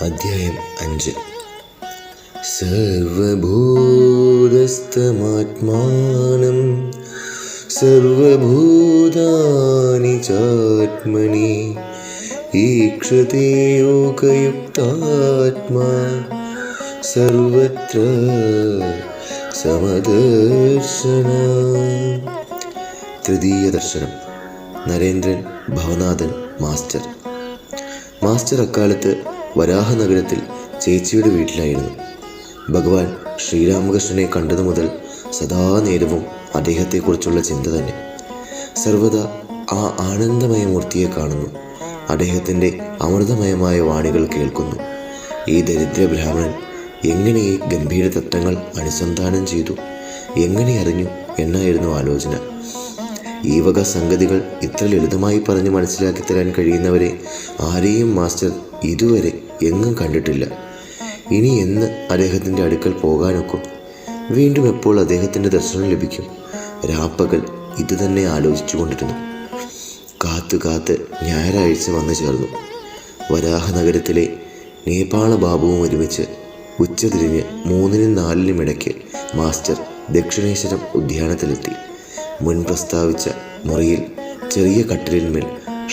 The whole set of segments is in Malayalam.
അധ്യായം അഞ്ച്. സർവഭൂതസ്ഥമാത്മാനം സർവഭൂതാനി ചാത്മനി ഈക്ഷത്തെ യോഗയുക്താത്മാ സർവത്ര സമദർശന. തൃതീയ ദർശനം. നരേന്ദ്രൻ ഭവനാഥൻ മാസ്റ്റർ. മാസ്റ്റർ അക്കാലത്ത് വരാഹനഗരത്തിൽ ചേച്ചിയുടെ വീട്ടിലായിരുന്നു. ഭഗവാൻ ശ്രീരാമകൃഷ്ണനെ കണ്ടതു മുതൽ സദാ നേരവും അദ്ദേഹത്തെക്കുറിച്ചുള്ള ചിന്ത തന്നെ. സർവദാ ആ ആനന്ദമയ മൂർത്തിയെ കാണുന്നു. അദ്ദേഹത്തിന്റെ അമൃതമയമായ വാണികൾ കേൾക്കുന്നു. ഈ ദരിദ്ര ബ്രാഹ്മണൻ എങ്ങനെ ഈ ഗംഭീര തത്വങ്ങൾ അനുസന്ധാനം ചെയ്തു? എങ്ങനെ അറിഞ്ഞു? എന്നായിരുന്നു ആലോചന. ഈ വക സംഗതികൾ ഇത്ര ലളിതമായി പറഞ്ഞ് മനസ്സിലാക്കി തരാൻ കഴിയുന്നവരെ ആരെയും മാസ്റ്റർ ഇതുവരെ എങ്ങും കണ്ടിട്ടില്ല. ഇനി എന്ന് അദ്ദേഹത്തിന്റെ അടുക്കൽ പോകാനൊക്കും? വീണ്ടും എപ്പോൾ അദ്ദേഹത്തിന്റെ ദർശനം ലഭിക്കും? രാപ്പകൽ ഇതുതന്നെ ആലോചിച്ചു കൊണ്ടിരുന്നു കാത്തു കാത്ത് ഞായറാഴ്ച വന്നു ചേർന്നു. വരാഹ നഗരത്തിലെ നേപ്പാള ബാബുവും ഒരുമിച്ച് ഉച്ചതിരിഞ്ഞ് മൂന്നിനും നാലിനും ഇടയ്ക്ക് മാസ്റ്റർ ദക്ഷിണേശ്വരം ഉദ്യാനത്തിലെത്തി. മുൻ പ്രസ്താവിച്ച മുറിയിൽ ചെറിയ കട്ടിലിന്മേൽ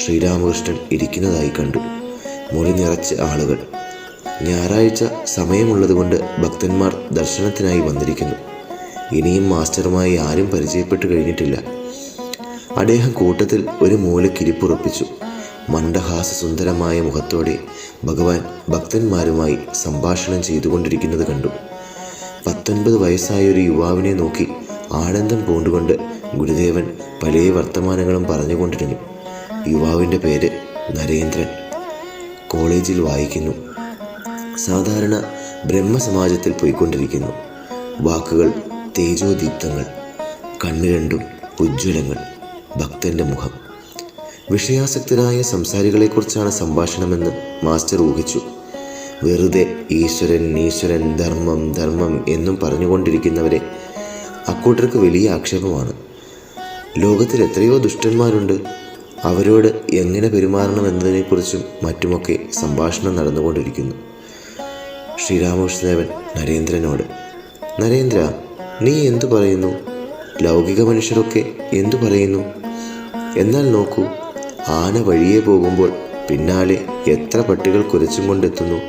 ശ്രീരാമകൃഷ്ണൻ ഇരിക്കുന്നതായി കണ്ടു. മുറി നിറച്ച് ആളുകൾ. ഞായറാഴ്ച സമയമുള്ളതുകൊണ്ട് ഭക്തന്മാർ ദർശനത്തിനായി വന്നിരിക്കുന്നു. ഇനിയും മാസ്റ്ററുമായി ആരും പരിചയപ്പെട്ടു കഴിഞ്ഞിട്ടില്ല. അദ്ദേഹം കൂട്ടത്തിൽ ഒരു മൂലക്കിരിപ്പുറപ്പിച്ചു. മന്ദഹാസസുന്ദരമായ മുഖത്തോടെ ഭഗവാൻ ഭക്തന്മാരുമായി സംഭാഷണം ചെയ്തുകൊണ്ടിരിക്കുന്നത് കണ്ടു. പത്തൊൻപത് വയസ്സായ ഒരു യുവാവിനെ നോക്കി ആനന്ദം പൂണ്ടുകൊണ്ട് ഗുരുദേവൻ പല വർത്തമാനങ്ങളും പറഞ്ഞുകൊണ്ടിരുന്നു. യുവാവിന്റെ പേര് നരേന്ദ്രൻ. കോളേജിൽ വായിക്കുന്നു. സാധാരണ ബ്രഹ്മസമാജത്തിൽ പോയിക്കൊണ്ടിരിക്കുന്നു. വാക്കുകൾ തേജോദീപ്തങ്ങൾ കണ്ണു രണ്ടും ഉജ്ജ്വലങ്ങൾ ഭക്തന്റെ മുഖം. വിഷയാസക്തരായ സംസാരികളെക്കുറിച്ചാണ് സംഭാഷണമെന്ന് മാസ്റ്റർ ഊഹിച്ചു. വെറുതെ ഈശ്വരൻ ഈശ്വരൻ ധർമ്മം ധർമ്മം എന്നും പറഞ്ഞുകൊണ്ടിരിക്കുന്നവരെ അക്കൂട്ടർക്ക് വലിയ ആക്ഷേപമാണ്. ലോകത്തിൽ എത്രയോ ദുഷ്ടന്മാരുണ്ട്. അവരോട് എങ്ങനെ പെരുമാറണം എന്നതിനെക്കുറിച്ചും മറ്റുമൊക്കെ സംഭാഷണം നടന്നുകൊണ്ടിരിക്കുന്നു. ശ്രീരാമകൃഷ്ണദേവൻ നരേന്ദ്രനോട് നരേന്ദ്ര നീ എന്തു പറയുന്നു? ലൗകിക മനുഷ്യരൊക്കെ എന്തു പറയുന്നു? എന്നാൽ നോക്കൂ ആന വഴിയെ പോകുമ്പോൾ പിന്നാലെ എത്ര പട്ടികൾ കുരച്ചും കൊണ്ടെത്തുന്നു.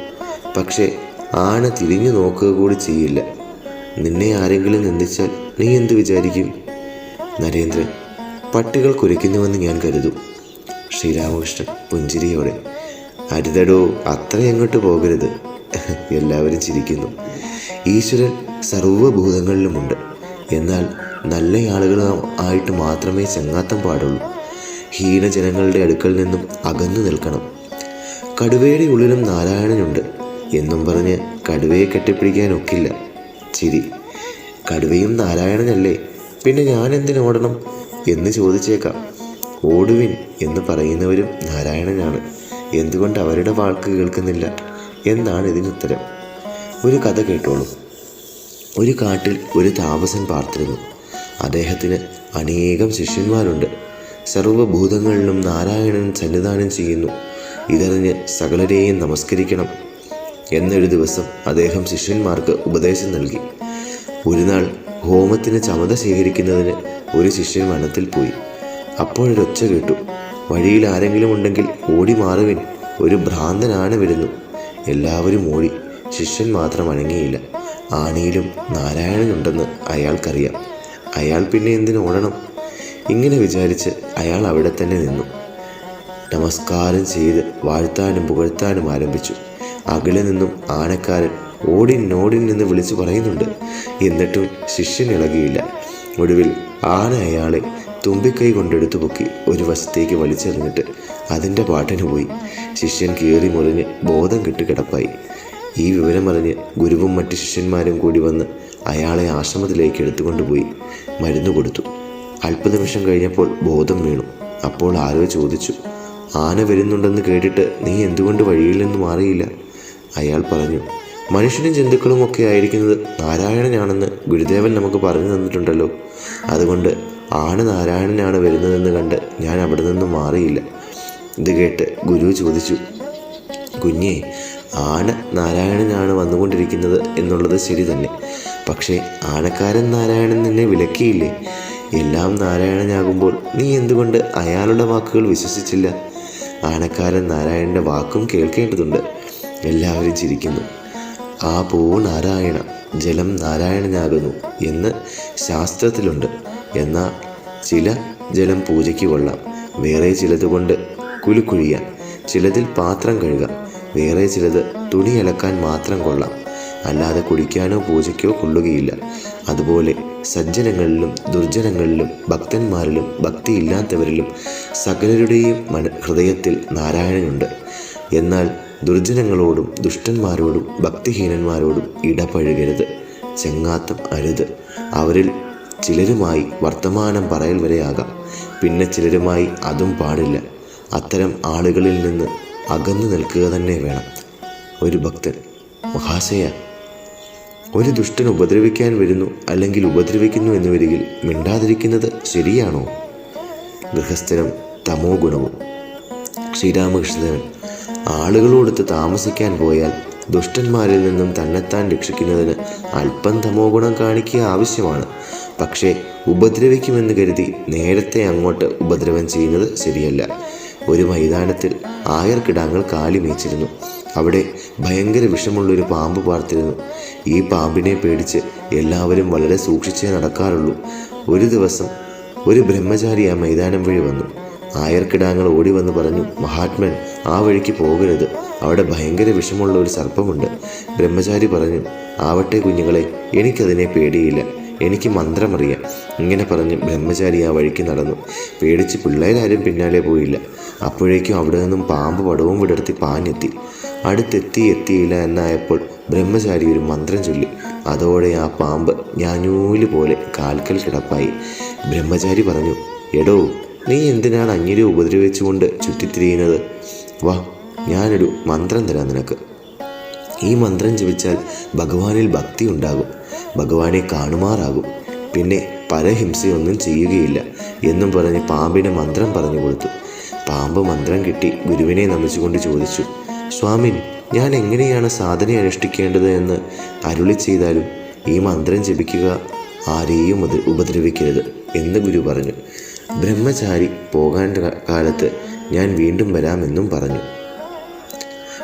പക്ഷേ ആന തിരിഞ്ഞു നോക്കുക കൂടി ചെയ്യില്ല. നിന്നെ ആരെങ്കിലും നിന്ദിച്ചാൽ നീ എന്തു വിചാരിക്കും? നരേന്ദ്രൻ പട്ടികൾ കുരയ്ക്കുന്നുവെന്ന് ഞാൻ കരുതും. ശ്രീരാമകൃഷ്ണൻ പുഞ്ചിരിയോടെ അരുതടോ അത്ര എങ്ങോട്ട് പോകരുത്. എല്ലാവരും ചിരിക്കുന്നു. ഈശ്വരൻ സർവഭൂതങ്ങളിലുമുണ്ട് എന്നാൽ നല്ല ആളുകൾ ആയിട്ട് മാത്രമേ ചങ്ങാത്തം പാടുള്ളൂ. ഹീനജനങ്ങളുടെ അടുക്കൽ നിന്നും അകന്നു നിൽക്കണം. കടുവയുടെ ഉള്ളിലും നാരായണനുണ്ട് എന്നും പറഞ്ഞ് കടുവയെ കെട്ടിപ്പിടിക്കാനൊക്കില്ല ചിരി. കടുവയും നാരായണനല്ലേ? പിന്നെ ഞാൻ എന്തിനോടണം? എന്ന് ചോദിച്ചേക്കാം. ഓടുവിൻ എന്ന് പറയുന്നവരും നാരായണനാണ്. എന്തുകൊണ്ട് അവരുടെ വാക്ക് കേൾക്കുന്നില്ല? എന്നാണ് ഇതിനുത്തരം ഒരു കഥ കേട്ടോളൂ. ഒരു കാട്ടിൽ ഒരു താപസൻ പാർത്തിരുന്നു. അദ്ദേഹത്തിന് അനേകം ശിഷ്യന്മാരുണ്ട്. സർവഭൂതങ്ങളിലും നാരായണൻ സന്നിധാനം ചെയ്യുന്നു. ഇതറിഞ്ഞ് സകലരെയും നമസ്കരിക്കണം എന്നൊരു ദിവസം അദ്ദേഹം ശിഷ്യന്മാർക്ക് ഉപദേശം നൽകി. ഒരു നാൾ ഹോമത്തിന് ചമത ശേഖരിക്കുന്നതിന് ഒരു ശിഷ്യൻ വനത്തിൽ പോയി. അപ്പോഴൊരൊച്ച കേട്ടു. വഴിയിൽ ആരെങ്കിലും ഉണ്ടെങ്കിൽ ഓടി മാറുവിൻ. ഒരു ഭ്രാന്തനാണ് വരുന്നു. എല്ലാവരും ഓടി. ശിഷ്യൻ മാത്രം അണങ്ങിയില്ല ആണിയിലും നാരായണനുണ്ടെന്ന് അയാൾക്കറിയാം. അയാൾ പിന്നെ എന്തിനു ഓടണം? ഇങ്ങനെ വിചാരിച്ച് അയാൾ അവിടെ തന്നെ നിന്നു. നമസ്കാരം ചെയ്ത് വാഴ്ത്താനും പുകഴ്ത്താനും ആരംഭിച്ചു. അകലെ നിന്നും ആനക്കാരൻ ഓടിൻ ഓടിൻ നിന്ന് വിളിച്ചു പറയുന്നുണ്ട്. എന്നിട്ടും ശിഷ്യൻ ഇളകിയില്ല. ഒടുവിൽ ആന അയാളെ തുമ്പിക്കൈ കൊണ്ടെടുത്തു പൊക്കി ഒരു വശത്തേക്ക് വലിച്ചെറിഞ്ഞിട്ട് അതിന്റെ പാട്ടിന് പോയി. ശിഷ്യൻ കീറി മുറിഞ്ഞ് ബോധം കെട്ട് കിടപ്പായി. ഈ വിവരമറിഞ്ഞ് ഗുരുവും മറ്റ് ശിഷ്യന്മാരും കൂടി വന്ന് അയാളെ ആശ്രമത്തിലേക്ക് എടുത്തുകൊണ്ടുപോയി മരുന്ന് കൊടുത്തു. അല്പനിമിഷം കഴിഞ്ഞപ്പോൾ ബോധം വീണു. അപ്പോൾ ആരോ ചോദിച്ചു ആന വരുന്നുണ്ടെന്ന് കേട്ടിട്ട് നീ എന്തുകൊണ്ട് വഴിയിൽ നിന്ന് മാറിയില്ല? അയാൾ പറഞ്ഞു മനുഷ്യനും ജന്തുക്കളും ഒക്കെ ആയിരിക്കുന്നത് നാരായണനാണെന്ന് ഗുരുദേവൻ നമുക്ക് പറഞ്ഞു തന്നിട്ടുണ്ടല്ലോ. അതുകൊണ്ട് ആണ് നാരായണനാണ് വരുന്നതെന്ന് കണ്ട് ഞാൻ അവിടെ നിന്നും മാറിയില്ല. ഇത് കേട്ട് ഗുരു ചോദിച്ചു കുഞ്ഞേ ആന നാരായണനാണ് വന്നുകൊണ്ടിരിക്കുന്നത് എന്നുള്ളത് ശരി തന്നെ. പക്ഷേ ആനക്കാരൻ നാരായണൻ നിന്നെ വിലക്കിയില്ലേ? എല്ലാം നാരായണനാകുമ്പോൾ നീ എന്തുകൊണ്ട് അയാളുടെ വാക്കുകൾ വിശ്വസിച്ചില്ല? ആനക്കാരൻ നാരായണന്റെ വാക്കും കേൾക്കേണ്ടതുണ്ട്. എല്ലാവരും ചിരിക്കുന്നു. ആ പൂ നാരായണ ജലം നാരായണനാകുന്നു എന്ന് ശാസ്ത്രത്തിലുണ്ട്. എന്നാൽ ചില ജലം പൂജയ്ക്ക് കൊള്ളാം. വേറെ ചിലതുകൊണ്ട് കുലുക്കുഴിയാൻ. ചിലതിൽ പാത്രം കഴുകാം. വേറെ ചിലത് തുണി അലക്കാൻ മാത്രം കൊള്ളാം. അല്ലാതെ കുടിക്കാനോ പൂജയ്ക്കോ കൊള്ളുകയില്ല. അതുപോലെ സജ്ജനങ്ങളിലും ദുർജനങ്ങളിലും ഭക്തന്മാരിലും ഭക്തിയില്ലാത്തവരിലും സകലരുടെയും ഹൃദയത്തിൽ നാരായണനുണ്ട്. എന്നാൽ ദുർജനങ്ങളോടും ദുഷ്ടന്മാരോടും ഭക്തിഹീനന്മാരോടും ഇടപഴകരുത്. ചെങ്ങാത്തം അരുത്. അവരിൽ ചിലരുമായി വർത്തമാനം പറയൽ വരെയാകാം പിന്നെ ചിലരുമായി അതും പാടില്ല. അത്തരം ആളുകളിൽ നിന്ന് അകന്നു നിൽക്കുക തന്നെ വേണം. ഒരു ഭക്തൻ മഹാശയ ഒരു ദുഷ്ടൻ ഉപദ്രവിക്കാൻ വരുന്നു അല്ലെങ്കിൽ ഉപദ്രവിക്കുന്നു എന്ന് വരികിൽ മിണ്ടാതിരിക്കുന്നത് ശരിയാണോ? ഗൃഹസ്ഥനും തമോ ഗുണവും. ശ്രീരാമകൃഷ്ണദേവൻ ആളുകളോടൊത്ത് താമസിക്കാൻ പോയാൽ ദുഷ്ടന്മാരിൽ നിന്നും തന്നെത്താൻ രക്ഷിക്കുന്നതിന് അല്പം തമോ ഗുണം കാണിക്കുക ആവശ്യമാണ്. പക്ഷേ ഉപദ്രവിക്കുമെന്ന് കരുതി നേരത്തെ അങ്ങോട്ട് ഉപദ്രവം ചെയ്യുന്നത് ശരിയല്ല. ഒരു മൈതാനത്തിൽ ആയർ കിടാങ്ങൾ കാലി മേച്ചിരുന്നു. അവിടെ ഭയങ്കര വിഷമുള്ളൊരു പാമ്പ് പാർത്തിരുന്നു. ഈ പാമ്പിനെ പേടിച്ച് എല്ലാവരും വളരെ സൂക്ഷിച്ചേ നടക്കാറുള്ളൂ. ഒരു ദിവസം ഒരു ബ്രഹ്മചാരി ആ മൈതാനം വഴി വന്നു. ആയർക്കിടാങ്ങൾ ഓടി വന്ന് പറഞ്ഞു മഹാത്മൻ ആ വഴിക്ക് പോകരുത്. അവിടെ ഭയങ്കര വിഷമുള്ള ഒരു സർപ്പമുണ്ട്. ബ്രഹ്മചാരി പറഞ്ഞു ആവട്ടെ കുഞ്ഞുങ്ങളെ എനിക്കതിനെ പേടിയില്ല. എനിക്ക് മന്ത്രമറിയാം. ഇങ്ങനെ പറഞ്ഞ് ബ്രഹ്മചാരി ആ വഴിക്ക് നടന്നു. പേടിച്ച് പിള്ളേരാരും പിന്നാലെ പോയില്ല. അപ്പോഴേക്കും അവിടെ നിന്നും പാമ്പ് പടവും വിടർത്തി പാഞ്ഞെത്തി. അടുത്തെത്തി എത്തിയില്ല എന്നായപ്പോൾ ബ്രഹ്മചാരി ഒരു മന്ത്രം ചൊല്ലി. അതോടെ ആ പാമ്പ് ഞാനൂൽ പോലെ കാൽക്കൽ കിടപ്പായി. ബ്രഹ്മചാരി പറഞ്ഞു എടോ നീ എന്തിനാണ് അങ്ങനെ ഉപദ്രവിച്ചുകൊണ്ട് ചുറ്റിത്തിരിയുന്നത്? വാ ഞാനൊരു മന്ത്രം തരാം നിനക്ക്. ഈ മന്ത്രം ജപിച്ചാൽ ഭഗവാനിൽ ഭക്തി ഉണ്ടാകും. ഭഗവാനെ കാണുമാറാകും. പിന്നെ പരഹിംസയൊന്നും ചെയ്യുകയില്ല എന്നും പറഞ്ഞ് പാമ്പിനെ മന്ത്രം പറഞ്ഞു കൊടുത്തു. പാമ്പ് മന്ത്രം കിട്ടി ഗുരുവിനെ നമിച്ചുകൊണ്ട് ചോദിച്ചു സ്വാമിൻ ഞാൻ എങ്ങനെയാണ് സാധന അനുഷ്ഠിക്കേണ്ടത് എന്ന് അരുളി ചെയ്താലും ഈ മന്ത്രം ജപിക്കുക ആരെയും ഉപ ഉപദ്രവിക്കരുത് എന്ന് ഗുരു പറഞ്ഞു. ബ്രഹ്മചാരി പോകാൻ കാലത്ത് ഞാൻ വീണ്ടും വരാമെന്നും പറഞ്ഞു.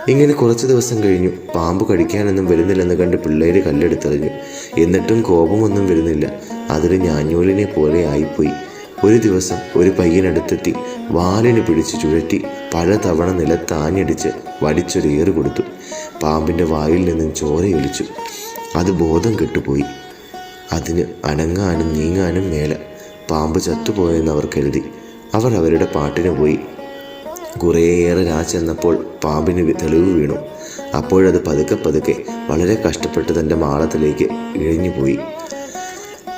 ഇങ്ങനെ കുറച്ച് ദിവസം കഴിഞ്ഞു. പാമ്പ് കടിക്കാനൊന്നും വരുന്നില്ലെന്ന് കണ്ട് പിള്ളേര് കല്ലെടുത്തെറിഞ്ഞു. എന്നിട്ടും കോപമൊന്നും വരുന്നില്ല. അതൊരു ഞാഞ്ഞൂലിനെ പോലെ ആയിപ്പോയി. ഒരു ദിവസം ഒരു പയ്യനടുത്തെത്തി വാലിന് പിടിച്ച് ചുഴറ്റി പലതവണ നിലത്താഞ്ഞടിച്ച് വടിച്ചൊരേറ് കൊടുത്തു. പാമ്പിന്റെ വായിൽ നിന്നും ചോരയൊലിച്ചു അത് ബോധം കെട്ടുപോയി. അതിന് അനങ്ങാനും നീങ്ങാനും മേലെ. പാമ്പ് ചത്തുപോയെന്ന് അവർ കരുതി. അവർ അവരുടെ പാട്ടിന് പോയി. കുറേയേറെ രാ ചെന്നപ്പോൾ പാമ്പിന് തെളിവ് വീണു. അപ്പോഴത് പതുക്കെ പതുക്കെ വളരെ കഷ്ടപ്പെട്ട് തന്റെ മാളത്തിലേക്ക് ഇഴഞ്ഞുപോയി.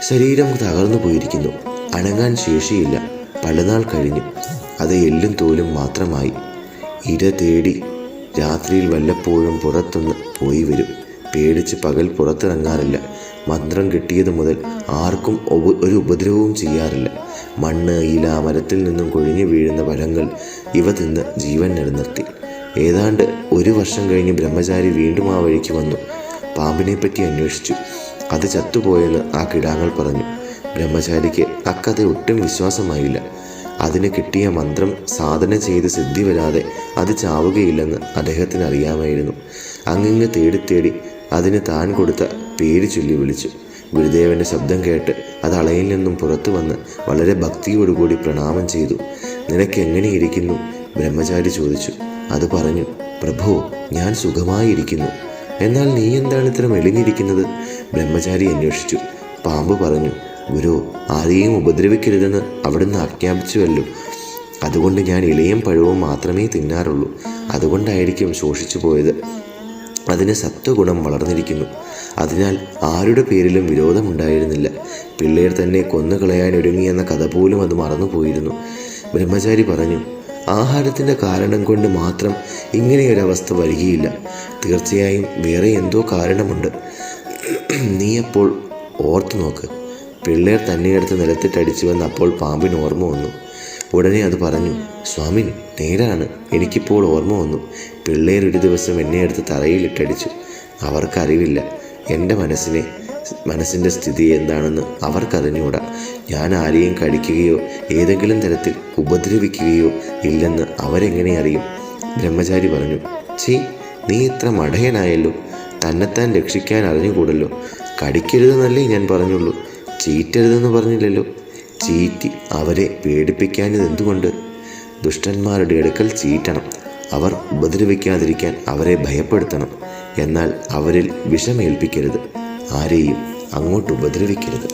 ശരീരം തകർന്നു പോയിരിക്കുന്നു. അനങ്ങാൻ ശേഷിയില്ല. പലനാൾ കഴിഞ്ഞു. അത് എല്ലും തോലും മാത്രമായി. ഇര തേടി രാത്രിയിൽ വല്ലപ്പോഴും പുറത്തൊന്ന് പോയി വരും. പേടിച്ച് പകൽ പുറത്തിറങ്ങാറില്ല. മന്ത്രം കിട്ടിയത് മുതൽ ആർക്കും ഒരു ഉപദ്രവവും ചെയ്യാറില്ല. മണ്ണ് ഇല മരത്തിൽ നിന്നും കൊഴിഞ്ഞു വീഴുന്ന പഴങ്ങൾ ഇവ തിന്ന് ജീവൻ നിലനിർത്തി. ഏതാണ്ട് ഒരു വർഷം കഴിഞ്ഞ് ബ്രഹ്മചാരി വീണ്ടും ആ വഴിക്ക് വന്നു. പാമ്പിനെപ്പറ്റി അന്വേഷിച്ചു. അത് ചത്തുപോയെന്ന് ആ കിടാങ്ങൾ പറഞ്ഞു. ബ്രഹ്മചാരിക്ക് അക്കഥ ഒട്ടും വിശ്വാസമായില്ല. അതിന് കിട്ടിയ മന്ത്രം സാധന ചെയ്ത് സിദ്ധി വരാതെ അത് ചാവുകയില്ലെന്ന് അദ്ദേഹത്തിന് അറിയാമായിരുന്നു. അങ്ങിങ്ങ് തേടി തേടി അതിന് താൻ കൊടുത്ത പേര് ചൊല്ലി വിളിച്ചു. ഗുരുദേവന്റെ ശബ്ദം കേട്ട് അത് അളയിൽ നിന്നും പുറത്തു വന്ന് വളരെ ഭക്തിയോടുകൂടി പ്രണാമം ചെയ്തു. നിനക്ക് എങ്ങനെയിരിക്കുന്നു? ബ്രഹ്മചാരി ചോദിച്ചു. അത് പറഞ്ഞു പ്രഭു ഞാൻ സുഖമായിരിക്കുന്നു. എന്നാൽ നീ എന്താണ് ഇത്ര മെളിഞ്ഞിരിക്കുന്നത് ബ്രഹ്മചാരി അന്വേഷിച്ചു. പാമ്പ് പറഞ്ഞു ഗുരു ആരെയും ഉപദ്രവിക്കരുതെന്ന് അവിടുന്ന് ആജ്ഞാപിച്ചുവല്ലോ. അതുകൊണ്ട് ഞാൻ ഇലയും പഴവും മാത്രമേ തിന്നാറുള്ളൂ. അതുകൊണ്ടായിരിക്കും ശോഷിച്ചു പോയത് അതിന് സത്വഗുണം വളർന്നിരിക്കുന്നു. അതിനാൽ ആരുടെ പേരിലും വിരോധമുണ്ടായിരുന്നില്ല. പിള്ളേർ തന്നെ കൊന്നുകളയാൻ ഒരുങ്ങിയെന്ന കഥ പോലും അത് മറന്നുപോയിരുന്നു. ബ്രഹ്മചാരി പറഞ്ഞു ആഹാരത്തിന്റെ കാരണം കൊണ്ട് മാത്രം ഇങ്ങനെയൊരവസ്ഥ വരികയില്ല. തീർച്ചയായും വേറെ എന്തോ കാരണമുണ്ട്. നീ അപ്പോൾ ഓർത്തു നോക്ക് പിള്ളേർ തന്നെയെടുത്ത് നിലത്തിട്ടടിച്ചുവെന്ന് അപ്പോൾ പാമ്പിന് ഓർമ്മ വന്നു. ഉടനെ അത് പറഞ്ഞു സ്വാമി നേരാണ്. എനിക്കിപ്പോൾ ഓർമ്മ വന്നു. പിള്ളേർ ഒരു ദിവസം എന്നെ എടുത്ത് തറയിലിട്ടടിച്ചു. അവർക്കറിവില്ല. എന്റെ മനസ്സിനെ മനസ്സിന്റെ സ്ഥിതി എന്താണെന്ന് അവർക്കറിഞ്ഞൂടാ. ഞാൻ ആരെയും കടിക്കുകയോ ഏതെങ്കിലും തരത്തിൽ ഉപദ്രവിക്കുകയോ ഇല്ലെന്ന് അവരെങ്ങനെ അറിയും? ബ്രഹ്മചാരി പറഞ്ഞു ചീ നീ ഇത്ര മടയനായല്ലോ. തന്നെത്താൻ രക്ഷിക്കാൻ അറിഞ്ഞുകൂടല്ലോ. കടിക്കരുതെന്നല്ലേ ഞാൻ പറഞ്ഞുള്ളൂ. ചീറ്റരുതെന്ന് പറഞ്ഞില്ലല്ലോ. ചീറ്റി അവരെ പേടിപ്പിക്കാനിത് എന്തുകൊണ്ട് ദുഷ്ടന്മാരുടെ അടുക്കൽ ചീറ്റണം. അവർ ഉപദ്രവിക്കാതിരിക്കാൻ അവരെ ഭയപ്പെടുത്തണം. എന്നാൽ അവരിൽ വിഷമേൽപ്പിക്കരുത്. ആരെയും അങ്ങോട്ട് ഉപദ്രവിക്കരുത്.